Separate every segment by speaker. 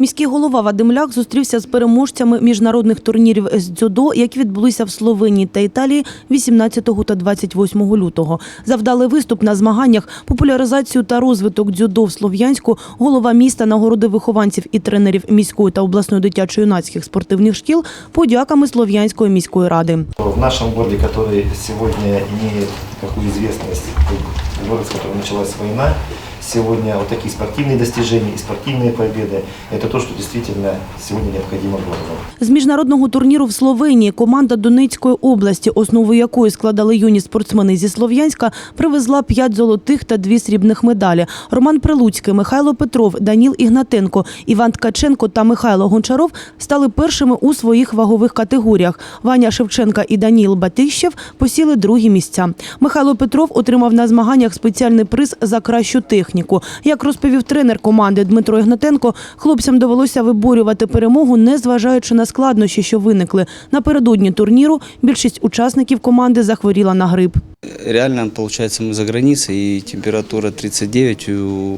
Speaker 1: Міський голова Вадим Ляк зустрівся з переможцями міжнародних турнірів з дзюдо, які відбулися в Словенії та Італії 18 та 28 лютого. Завдали виступ на змаганнях, популяризацію та розвиток дзюдо в Слов'янську. Голова міста нагородив вихованців і тренерів міської та обласної дитячо-юнацьких спортивних шкіл подяками Слов'янської міської ради.
Speaker 2: В городе, который сегодня имеет такую известность, как город, с которого началась война, сегодня вот такие спортивные достижения и спортивные победы, это то, что действительно сегодня необходимо городу.
Speaker 1: З міжнародного турніру в Словенії команда Донецької області, основу якої складали юні спортсмени зі Слов'янська, привезла п'ять золотих та дві срібних медалі. Роман Прилуцький, Михайло Петров, Даніл Ігнатенко, Іван Ткаченко та Михайло Гончаров стали першими у своїх вагових категоріях. Ваня Шевченка і Даніл Батищев посіли другі місця. Михайло Петров отримав на змаганнях спеціальний приз за кращу техніку. Як розповів тренер команди Дмитро Ігнатенко, хлопцям довелося виборювати перемогу, незважаючи на складнощі, що виникли. Напередодні турніру більшість учасників команди захворіла на грип.
Speaker 3: Реально, получается, мы за границей, и температура 39 у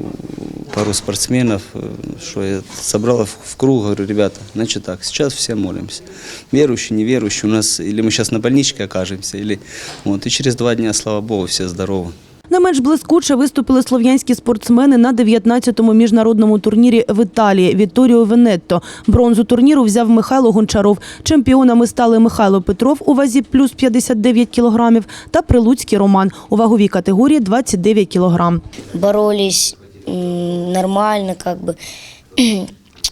Speaker 3: пару спортсменов, э, что я собрал в в круг, говорю, ребята, значит так, сейчас все молимся. Верующие, неверующие, у нас, или мы сейчас на больничке окажемся, или вот, и через два дня, слава богу, все здоровы.
Speaker 1: Не менш блискуче виступили слов'янські спортсмени на 19-му міжнародному турнірі в Італії Вітторіо Венетто. Бронзу турніру взяв Михайло Гончаров. Чемпіонами стали Михайло Петров у вазі плюс 59 кілограмів та Прилуцький Роман у ваговій категорії 29 кілограм.
Speaker 4: боролись м, нормально, как бы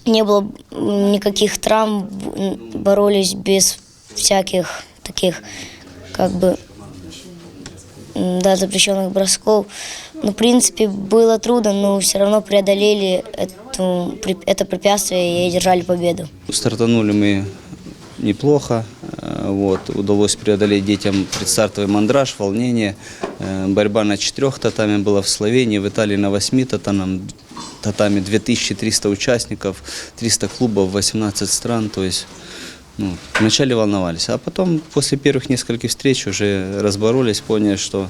Speaker 4: не было м, никаких травм, м, боролись без всяких таких, как бы, м, да, запрещенных бросков. Ну, в принципе, было трудно, но все равно преодолели эту, это препятствие и держали победу.
Speaker 3: Стартанули мы неплохо, э, вот, удалось преодолеть детям предстартовый мандраж, волнение. Э, Борьба на четырех татами была в Словении, в Италии на восьми татамах, татами 2300 участников, 300 клубов, 18 стран, то есть ну, вначале волновались, а потом после первых нескольких встреч уже разборолись, поняли, что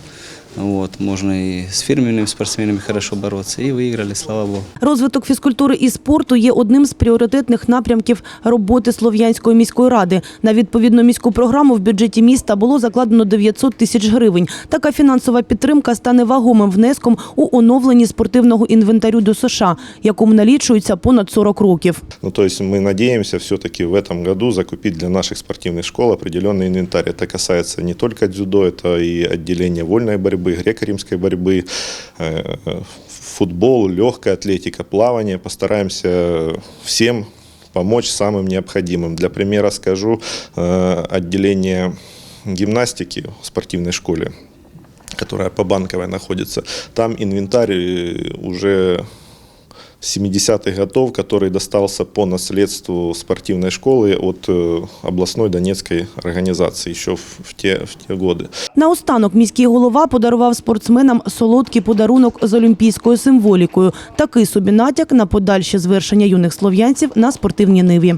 Speaker 3: вот, можно и с фирменными спортсменами хорошо бороться, и выиграли, слава богу.
Speaker 1: Розвиток фізкультури і спорту є одним з пріоритетних напрямків роботи Слов'янської міської ради. На відповідну міську програму в бюджеті міста було закладено 900 тисяч гривень. Така фінансова підтримка стане вагомим внеском у оновленні спортивного інвентарю до США, якому налічується понад 40 років.
Speaker 5: Ну, то есть мы надеемся все-таки в этом году закупить для наших спортивных школ определенный инвентарь. Это касается не только дзюдо, это и отделение вольной борьбы, греко-римской борьбы, э, футбол, легкая атлетика, плавание. Постараемся всем помочь самым необходимым. Для примера скажу, э, отделение гимнастики в спортивной школе которая по Банковой находится, там инвентарь э, уже 70-х годов, который достался по наследству спортивной школы от э, областной донецкой организации еще в, в, те, в те годы.
Speaker 1: Наостанок міський голова подарував спортсменам солодкий подарунок з олімпійською символікою. Такий собі натяк на подальше звершення юних слов'янців на спортивній ниві.